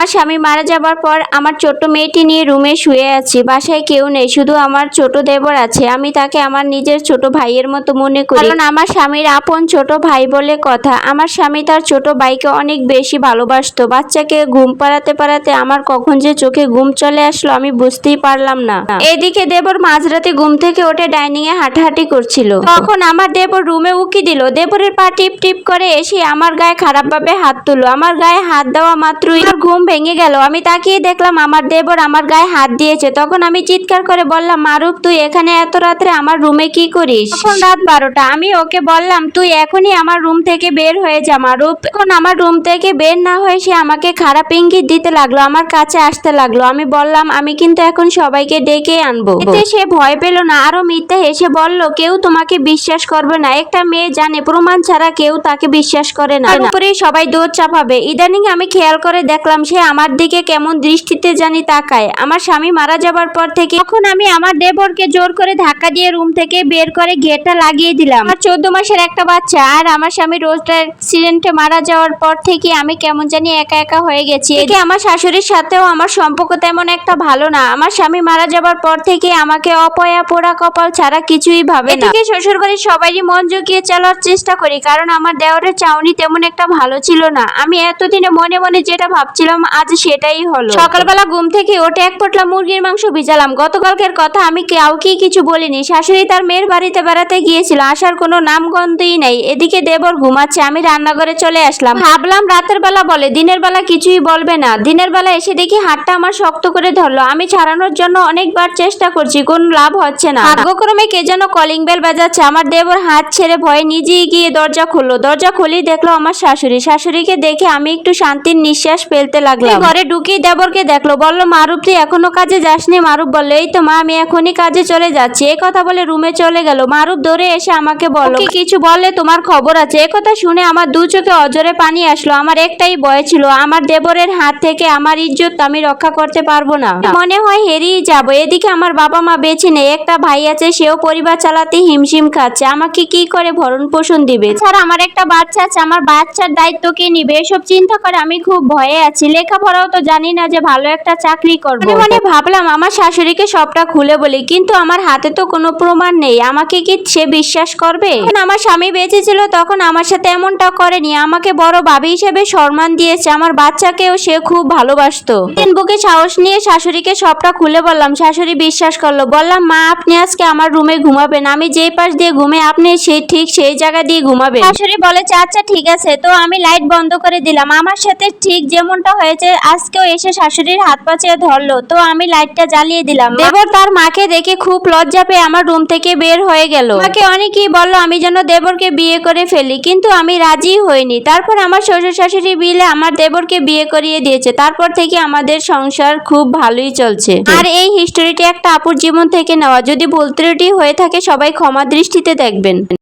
আমার স্বামী মারা যাবার পর আমার ছোট্ট মেয়েটি নিয়ে রুমে শুয়ে আছি। বাসায় কেউ নেই, শুধু আমার ছোট দেবর আছে। আমি তাকে আমার নিজের ছোট ভাইয়ের মতো মনে করি। কারণ আমার স্বামীর আপন ছোট ভাই বলে কথা। আমার স্বামী তার ছোট ভাইকে অনেক বেশি ভালোবাসতো। বাচ্চাকে ঘুম পাড়াতে পাড়াতে আমার কখন যে চোখে ঘুম চলে আসলো আমি বুঝতেই পারলাম না। এদিকে দেবর মাঝরাতে ঘুম থেকে ওঠে ডাইনিং এ হাঁটাহাঁটি করছিল। তখন আমার দেবর রুমে উকি দিল। দেবরের পা টিপ টিপ করে এসে আমার গায়ে খারাপভাবে হাত তুলো আমার গায়ে হাত দেওয়া মাত্রই ঘুম ভেঙে গেল। আমি তাকিয়ে দেখলাম আমার দেবর আমার গায়ে হাত দিয়েছে। তখন আমি চিৎকার করে বললাম মারুফ তুই এখানে এত রাত্রে আমার রুমে কি করিস? তখন রাত বারোটা। আমি ওকে বললাম তুই এখনই আমার রুম থেকে বের হয়ে যা মারুফ। এখন আমার রুম থেকে বের না হয়ে সে আমাকে খারাপ ইঙ্গিত দিতে লাগল আমার কাছে আসতে লাগল। আমি বললাম আমি কিন্তু এখন সবাইকে ডেকে আনব। এতে সে ভয় পেল না আরও মিথ্যা হেসে বলল কেউ তোমাকে বিশ্বাস করবে না। একটা মেয়ে জানে প্রমাণ ছাড়া কেউ তাকে বিশ্বাস করে না। সবাই দৌড় চাপাবে। ইদানিং আমি খেয়াল করে দেখলাম সে আমার দিকে কেমন দৃষ্টিতে জানি তাকায়। আমার স্বামী মারা যাবার পর থেকে তখন আমি আমার দেবরকে জোর করে ধাক্কা দিয়ে রুম থেকে বের করে গেটটা লাগিয়ে দিলাম। আমার চোদ্দ মাসের একটা বাচ্চা আর আমার স্বামী রোড অ্যাক্সিডেন্টে মারা যাওয়ার পর থেকে আমি কেমন জানি একা একা হয়ে গেছি। এদিকে আমার শাশুড়ির সাথেও আমার সম্পর্ক তেমন একটা ভালো না। আমার স্বামী মারা যাবার পর থেকে আমাকে অপয়া পোড়া কপাল ছাড়া কিছুই ভাবে না। এদিকে শ্বশুর বাড়ির সবারই মন জুগিয়ে চলার চেষ্টা করি, কারণ আমার দেওরের চাউনি তেমন একটা ভালো ছিল না। আমি এতদিনে মনে মনে যেটা ভাবছিলাম আজ সেটাই হলো। সকালবেলা ঘুম থেকে ওঠে এক পোটলা মুরগির মাংস ভিজালাম। গতকালকের কথা আমি কাউকেই কিছু বলিনি। শাশুড়ি তার মেয়ের বাড়িতে বেড়াতে গিয়েছিল। আসার কোনো নামগন্ধই নেই। এদিকে দেবর ঘুমাচ্ছে। আমি রান্নাঘরে চলে আসলাম। ভাবলাম রাতের বেলা বলে, দিনের বেলা কিছুই বলবে না। দিনের বেলা এসে দেখি হাতটা আমার শক্ত করে ধরলো। আমি ছাড়ানোর জন্য অনেকবার চেষ্টা করছি। কোন লাভ হচ্ছে না। ভাগ্যক্রমে কে যেন কলিং বেল বাজাচ্ছে। আমার দেবর হাত ছেড়ে ভয়ে নিজেই গিয়ে দরজা খুললো। দরজা খুলেই দেখল আমার শাশুড়ি। শাশুড়িকে দেখে আমি একটু শান্তির নিঃশ্বাস ফেলতে লাগলাম। ঘরে ঢুকিয়ে দেবরকে দেখল বলল মারুফ তুই এখনও কাজে যাসনি? মারুফ বলল এই তো মা আমি এখনই কাজে চলে যাচ্ছি। এই কথা বলে রুমে চলে গেল। মারুফ দৌড়ে এসে আমাকে বলল "কি কিছু বললে তোমার খবর আছে? এ কথা শুনে আমার দু চোখে অজরে পানি আসলো। আমার একটাই ভয় ছিল আমার দেবরের হাত থেকে আমার ইজ্জত আমি রক্ষা করতে পারব না। মনে হয় হেরিয়ে যাব। এদিকে আমার বাবা মা বেছে নেই একটা ভাই আছে সেও পরিবার চালাতে হিমশিম খাচ্ছে। আমাকে কি করে ভরণ পোষণ দিবে? ছাড়া আমার একটা বাচ্চা আছে আমার বাচ্চার দায়িত্ব কে নিবে? এসব চিন্তা করে আমি খুব ভয়ে আছি। লেখাপড়াও তো জানি না যে ভালো একটা চাকরি করব। মনে মনে ভাবলাম আমার শাশুড়িকে সবটা খুলে বলি কিন্তু আমার হাতে তো কোনো প্রমাণ নেই। আমাকে কি সে বিশ্বাস করবে? আমার স্বামী বেঁচে ছিল তখন আমার সাথে এমনটা করেনি। আমাকে বড় ভাবি হিসেবে সম্মান দিয়েছে। আমার বাচ্চাকেও সে খুব ভালোবাসতো। দিন বুকে সাহস নিয়ে শাশুড়িকে সবটা খুলে বললাম। শাশুড়ি বিশ্বাস করল। বললাম মা আপনি আজকে আমার রুমে ঘুমাবেন। আমি যেই পাশ দিয়ে ঘুমে আপনি সেই ঠিক সেই জায়গা দিয়ে ঘুমাবেন। শাশুড়ি বলে আচ্ছা ঠিক আছে। তো আমি লাইট বন্ধ করে দিলাম। আমার সাথে ঠিক যেমনটা হয়েছে আজকেও এসে শাশুড়ির হাত পা চেয়ে ধরলো তো আমি লাইটটা জ্বালিয়ে দিলাম। দেবর তার মাকে দেখে খুব লজ্জা পেয়ে আমার রুম থেকে বের হয়ে গেল। মাকে অনেকেই বলল আমি যেন দেবরকে বিয়ে করে ফেলি কিন্তু আমি রাজি হইনি। তারপর আমার শ্বশুর শাশুড়ি বিলে আমার দেবরকে বিয়ে করিয়ে দিয়েছে। তারপর থেকে আমাদের সংসার খুব ভালোই চলছে। আর এই হিস্টোরিটি একটা আপুর জীবন থেকে নেওয়া। যদি ভুল ত্রুটি হয়ে থাকে সবাই ক্ষমা দৃষ্টিতে দেখবেন।